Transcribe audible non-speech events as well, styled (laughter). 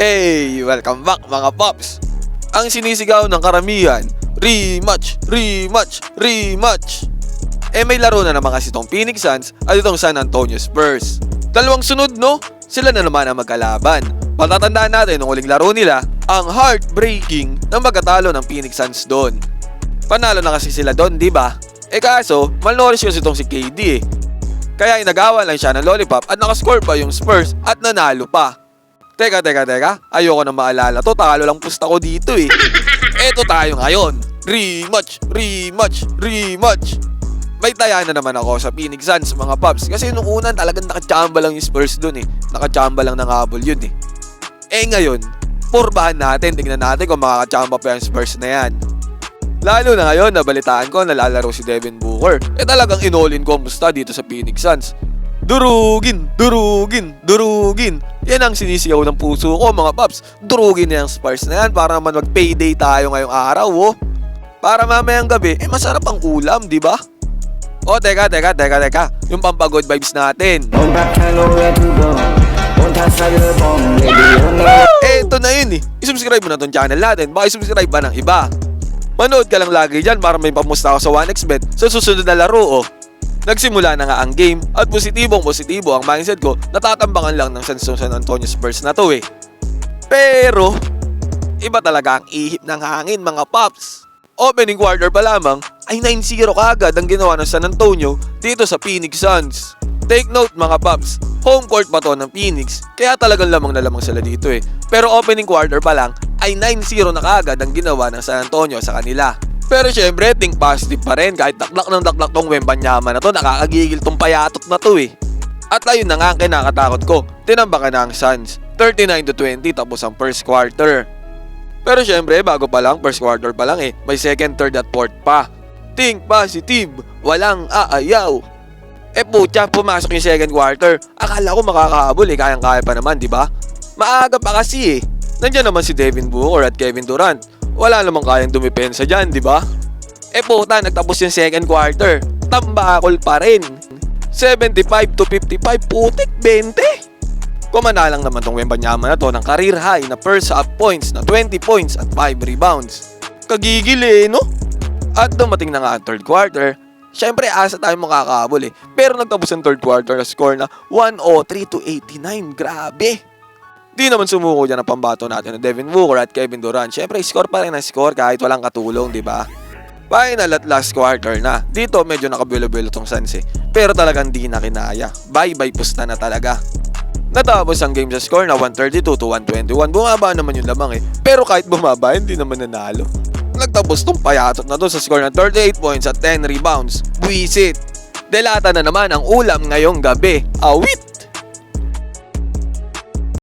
Hey, welcome back mga pops! Ang sinisigaw ng karamihan, rematch, rematch, rematch! Eh may laro na naman kasi itong Phoenix Suns at itong San Antonio Spurs. Dalawang sunod no, sila na naman ang magkalaban. Patatandaan natin nung uling laro nila, ang heartbreaking na magkatalo ng Phoenix Suns doon. Panalo na kasi sila doon, di ba? Eh kaso, malnourished kasi itong si KD eh. Kaya inagawa lang siya ng lollipop at nakascore pa yung Spurs at nanalo pa. Teka, teka, teka. Ayoko na maalala to. Talo lang pusta ko dito eh. (laughs) Eto tayo ngayon. Rematch, rematch, rematch. May taya na naman ako sa Phoenix Suns mga paps. Kasi nung unan talagang nakachamba lang yung Spurs dun eh. Nakachamba lang ng habol yun eh. Eh ngayon, purbahan natin. Tingnan natin kung makakachamba pa yung Spurs na yan. Lalo na ngayon, nabalitaan ko na lalaro si Devin Booker. Eh talagang inolin ko ang musta dito sa Phoenix Suns. Durugin, durugin, durugin. Yan ang sinisiyaw ng puso ko mga paps. Durugin na yung Spurs na yan para naman mag-payday tayo ngayong araw oh. Para mamayang gabi, eh masarap ang ulam, di ba? O teka, teka, teka, teka. Yung pampagood vibes natin. Eh, ito na yun eh. I-subscribe mo na tong channel natin. Baka i-subscribe ba ng iba? Manood ka lang lagi dyan para may pamusta ako sa 1xbet sa susunod na laro oh. Nagsimula na nga ang game at positibong positibo ang mindset ko natatambangan lang ng San San Antonio Spurs na to eh. Pero, iba talaga ang ihip ng hangin mga paps. Opening quarter pa lamang ay 9-0 kaagad ang ginawa ng San Antonio dito sa Phoenix Suns. Take note mga paps, home court pa to ng Phoenix kaya talagang lamang na lamang sila dito eh. Pero opening quarter pa lang ay 9-0 na kaagad ang ginawa ng San Antonio sa kanila. Pero syempre, think positive pa rin kahit daklak ng daklak tong Wembanyama na to, nakakagigil tong payatot na to eh. At ayun na nga ang kinakatakot ko, tinambakan na ang Suns. 39 to 20 tapos ang first quarter. Pero syempre, bago pa lang, first quarter pa lang eh, may second, third at fourth pa. Think positive, walang aayaw. Eh putya, pumasok yung second quarter. Akala ko makakahabol eh, kayang-kaya pa naman, di ba? Maaga pa kasi eh. Nandiyan naman si Devin Booker at Kevin Durant. Wala namang kayang dumipensa dyan, di ba? Eh puta, nagtapos yung second quarter. Tambakol pa rin. 75 to 55, putik, 20. Kumana lang naman tong Wembanyama na to ng career high na first half points na 20 points at 5 rebounds. Kagigil eh, no? At dumating na nga ang third quarter, syempre asa tayo makakahabol eh. Pero nagtapos ang third quarter na score na 103 to 89. Grabe! Di naman sumuko dyan ang pambato natin ng Devin Booker at Kevin Durant. Syempre, score pa rin ang score kahit walang katulong, di ba? Final at last quarter na. Dito medyo nakabulo-bulo tong Suns eh. Pero talagang di na kinaya. Bye-bye pusta na talaga. Natapos ang game sa score na 132 to 121. Bumaba naman yung lamang eh. Pero kahit bumaba, hindi naman nanalo. Nagtapos tong payatot na to sa score na 38 points at 10 rebounds. Buisit! Delata na naman ang ulam ngayong gabi. Awit!